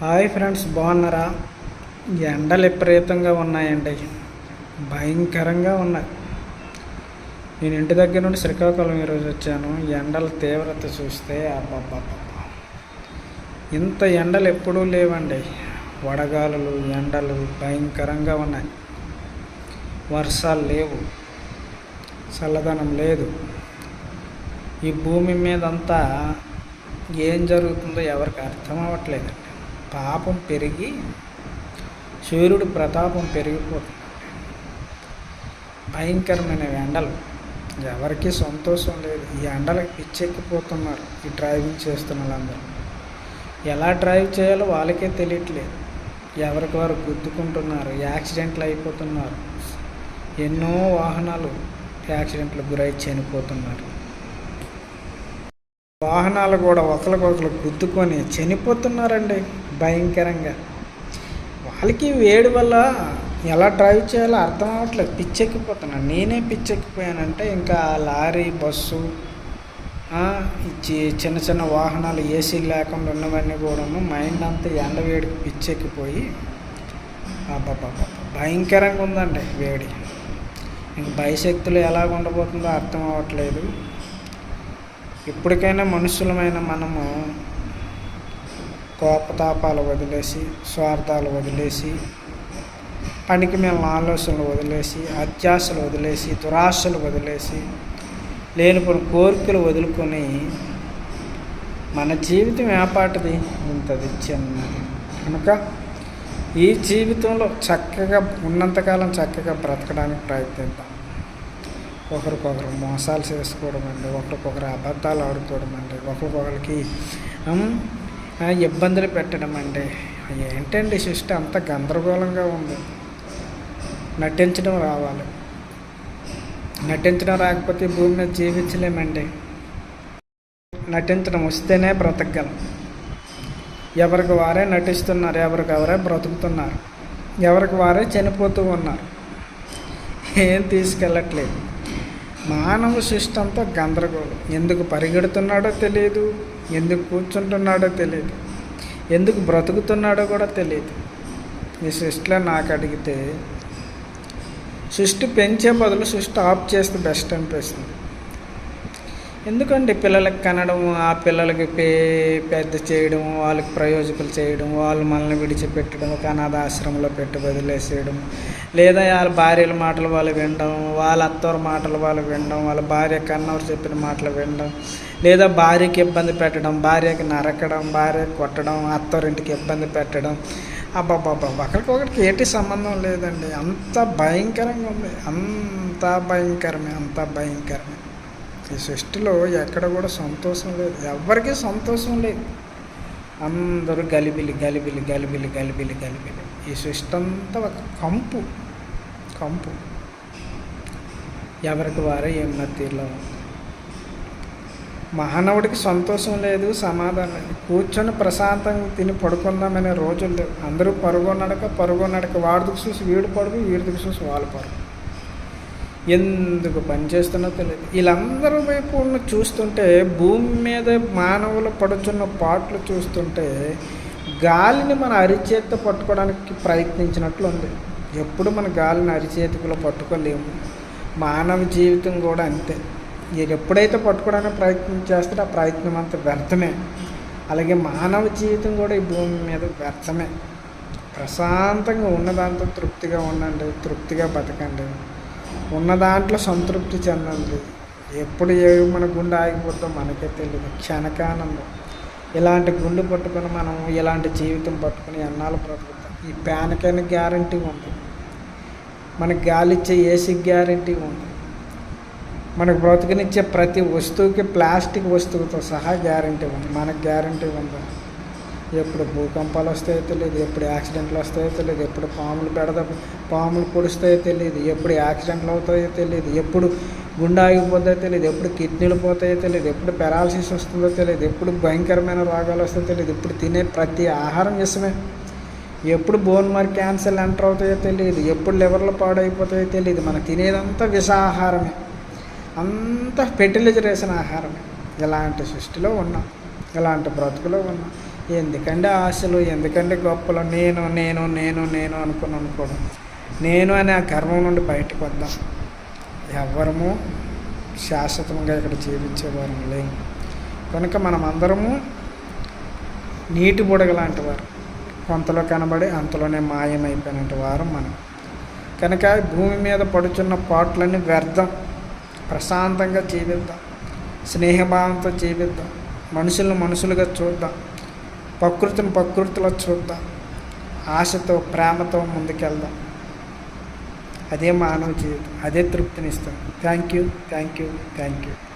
Hi friends బాగున్నారా? ఎండలు విపరీతంగా ఉన్నాయండి. భయంకరంగా ఉన్నాయి. నేను ఇంటి దగ్గర నుండి శ్రీకాకుళం ఈరోజు వచ్చాను. ఎండల తీవ్రత చూస్తే అబ్బబ్బబ్బబ్బా. ఇంత ఎండలు ఎప్పుడూ లేవండి. వడగాలులు ఎండలు భయంకరంగా ఉన్నాయి. వర్షాలు లేవు. చల్లదనం లేదు. ఈ భూమి మీదంతా ఏం జరుగుతుందో ఎవరికి అర్థం అవ్వట్లేదండి పాపం పెరిగి సూర్యుడు ప్రతాపం పెరిగిపోతుంది. భయంకరమైన ఎండలు. ఎవరికీ సంతోషం లేదు. ఈ ఎండలకు పిచ్చెక్కిపోతున్నారు ఈ డ్రైవింగ్ చేస్తున్న వాళ్ళందరూ. ఎలా డ్రైవ్ చేయాలో వాళ్ళకే తెలియట్లేదు. ఎవరికి వారు గుద్దుకుంటున్నారు యాక్సిడెంట్లు అయిపోతున్నారు. ఎన్నో వాహనాలు యాక్సిడెంట్లకు గురై చనిపోతున్నారు. వాహనాలు కూడా ఒకరికొకరు గుద్దుకొని చనిపోతున్నారండి. భయంకరంగా. వాళ్ళకి వేడి వల్ల ఎలా డ్రైవ్ చేయాలో అర్థం అవ్వట్లేదు. పిచ్చెక్కిపోతున్నాను నేనే పిచ్చెక్కిపోయానంటే ఇంకా లారీ బస్సు చిన్న చిన్న వాహనాలు ఏసీ లేకుండా ఉన్నవన్నీ కూడాను మైండ్ అంతా ఎండ వేడికి పిచ్చెక్కిపోయి భయంకరంగా ఉందండి వేడి. ఇంక భయశక్తులు ఎలా ఉండబోతుందో అర్థం అవ్వట్లేదు. ఇప్పటికైనా మనుషులమైన మనము కోపతాపాలు వదిలేసి స్వార్థాలు వదిలేసి పనికి మేము ఆలోచనలు వదిలేసి అత్యాశలు వదిలేసి దురాశలు వదిలేసి లేనిపోయిన కోరికలు వదులుకొని మన జీవితం ఏపాటిది ఇంతది చిన్నది కనుక ఈ జీవితంలో చక్కగా ఉన్నంతకాలం చక్కగా బ్రతకడానికి ప్రయత్నిద్దాం. ఒకరికొకరు మోసాలు చేసుకోవడం అండి ఒకరికొకరు అబద్ధాలు ఆడుకోవడం అండి ఒకరికొకరికి ఇబ్బందులు పెట్టడం అండి ఏంటండి సృష్టి అంత గందరగోళంగా ఉంది. నటించడం రావాలి. నటించడం రాకపోతే భూమి మీద జీవించలేమండి. నటించడం వస్తేనే బ్రతకగలం. ఎవరికి వారే నటిస్తున్నారు ఎవరికి ఎవరే బ్రతుకుతున్నారు ఎవరికి వారే చనిపోతూ ఉన్నారు. ఏం తీసుకెళ్ళట్లేదు. మానవ సృష్టి అంతా గందరగోళం. ఎందుకు పరిగెడుతున్నాడో తెలియదు ఎందుకు కూర్చుంటున్నాడో తెలియదు ఎందుకు బ్రతుకుతున్నాడో కూడా తెలియదు ఈ సృష్టిలో నాకు అడిగితే సృష్టి పెంచే బదులు సృష్టి ఆఫ్ చేస్తే బెస్ట్ అనిపిస్తుంది. ఎందుకండి పిల్లలకి కనడం ఆ పిల్లలకి పే పెద్ద చేయడం వాళ్ళకి ప్రయోజకులు చేయడం వాళ్ళు మనల్ని విడిచిపెట్టడం ఒక అనాథాశ్రమంలో పెట్టి వదిలేసేయడం లేదా వాళ్ళ భార్యల మాటలు వాళ్ళు వినడం వాళ్ళ అత్తవారి మాటలు వాళ్ళు వినడం వాళ్ళ భార్య కన్నవారు చెప్పిన మాటలు వినడం లేదా భార్యకి ఇబ్బంది పెట్టడం భార్యకి నరకడం భార్య కొట్టడం అత్తవారింటికి ఇబ్బంది పెట్టడం. అబ్బాబ్బాబ్బా ఒకరికొకరికి ఏంటి సంబంధం లేదండి. అంత భయంకరంగా ఉంది. అంత భయంకరమే అంత భయంకరమే. ఈ సృష్టిలో ఎక్కడ కూడా సంతోషం లేదు. ఎవరికీ సంతోషం లేదు. అందరూ గలిబిలి గలిబిలి గలిబిలి గలిబిలి గలిబిలి. ఈ సృష్టి అంతా ఒక కంపు. కంపు. ఎవరికి వారే ఏమన్నా తీరులో ఉంది. మానవుడికి సంతోషం లేదు సమాధానం లేదు. కూర్చొని ప్రశాంతంగా తిని పడుకుందామనే రోజులు లేవు. అందరూ పరుగునడక పరుగు నడక. వాడికి చూసి వీడు పడుగు వీడికి చూసి వాళ్ళు పరుగు. ఎందుకు పనిచేస్తున్నా తెలియదు. వీళ్ళందరూ వైపు ఉన్న చూస్తుంటే భూమి మీద మానవులు పడుచున్న పాటలు చూస్తుంటే గాలిని మన అరిచేతితో పట్టుకోవడానికి ప్రయత్నించినట్లు ఉంది ఎప్పుడు మన గాలిని అరిచేతిలో పట్టుకోలేము. మానవ జీవితం కూడా అంతే. మీరు ఎప్పుడైతే పట్టుకోవడానికి ప్రయత్నం చేస్తారో ఆ ప్రయత్నం అంత వ్యర్థమే. అలాగే మానవ జీవితం కూడా ఈ భూమి మీద వ్యర్థమే. ప్రశాంతంగా ఉన్న దాంతో తృప్తిగా ఉండండి తృప్తిగా బతకండి. ఉన్న దాంట్లో సంతృప్తి చెందండి. ఎప్పుడు ఏ మన గుండె ఆగిపోతుందో మనకే తెలియదు క్షణకానందం ఇలాంటి గుండె పట్టుకొని మనం ఇలాంటి జీవితం పట్టుకొని ఎన్నాళ్ళు బ్రతుకుతాం? ఈ ప్యాన్కైనా గ్యారంటీ ఉంది. మనకి గాలిచ్చే ఏసీ గ్యారంటీ ఉంది. మనకు బ్రతుకునిచ్చే ప్రతి వస్తువుకి ప్లాస్టిక్ వస్తువుతో సహా గ్యారంటీ ఉంది. మనకు గ్యారంటీ ఉందా? ఎప్పుడు భూకంపాలు వస్తాయో తెలియదు ఎప్పుడు యాక్సిడెంట్లు వస్తాయో తెలియదు ఎప్పుడు పాములు పెడద పాములు పొడుస్తాయో తెలియదు ఎప్పుడు యాక్సిడెంట్లు అవుతాయో తెలియదు ఎప్పుడు గుండె ఆగిపోతాయో తెలియదు ఎప్పుడు కిడ్నీలు పోతాయో తెలియదు ఎప్పుడు పెరాలసిస్ వస్తుందో తెలియదు ఎప్పుడు భయంకరమైన రోగాలు వస్తాయో తెలియదు ఎప్పుడు తినే ప్రతి ఆహారం విషమే. ఎప్పుడు బోన్ మరి క్యాన్సర్ ఎంటర్ అవుతాయో తెలియదు ఎప్పుడు లివర్లు పాడైపోతాయో తెలియదు మనం తినేదంతా విషాహారమే అంతా ఫెర్టిలైజర్ వేసిన ఆహారమే. ఇలాంటి సృష్టిలో ఉన్నాం ఇలాంటి బ్రతుకులో ఉన్నాం ఎందుకంటే ఆశలు ఎందుకంటే గొప్పలు నేను నేను నేను నేను అనుకుని అనుకోవడం. నేను అనే ఆ గర్వం నుండి బయటకు వద్దాం. ఎవరము శాశ్వతంగా ఇక్కడ జీవించేవారు లేము కనుక మనం అందరము నీటి బుడగ లాంటి వారు. కొంతలో కనబడి అంతలోనే మాయమైపోయినట్టు వారు మనం. కనుక భూమి మీద పడుచున్న పాటలన్నీ వ్యర్థం. ప్రశాంతంగా జీవిద్దాం. స్నేహభావంతో జీవిద్దాం. మనుషులను మనుషులుగా చూద్దాం. ప్రకృతిని ప్రకృతిలో చూద్దాం. ఆశతో ప్రేమతో ముందుకెళ్దాం. అదే మానవ జీవితం అదే తృప్తినిస్తుంది. Thank you thank you thank you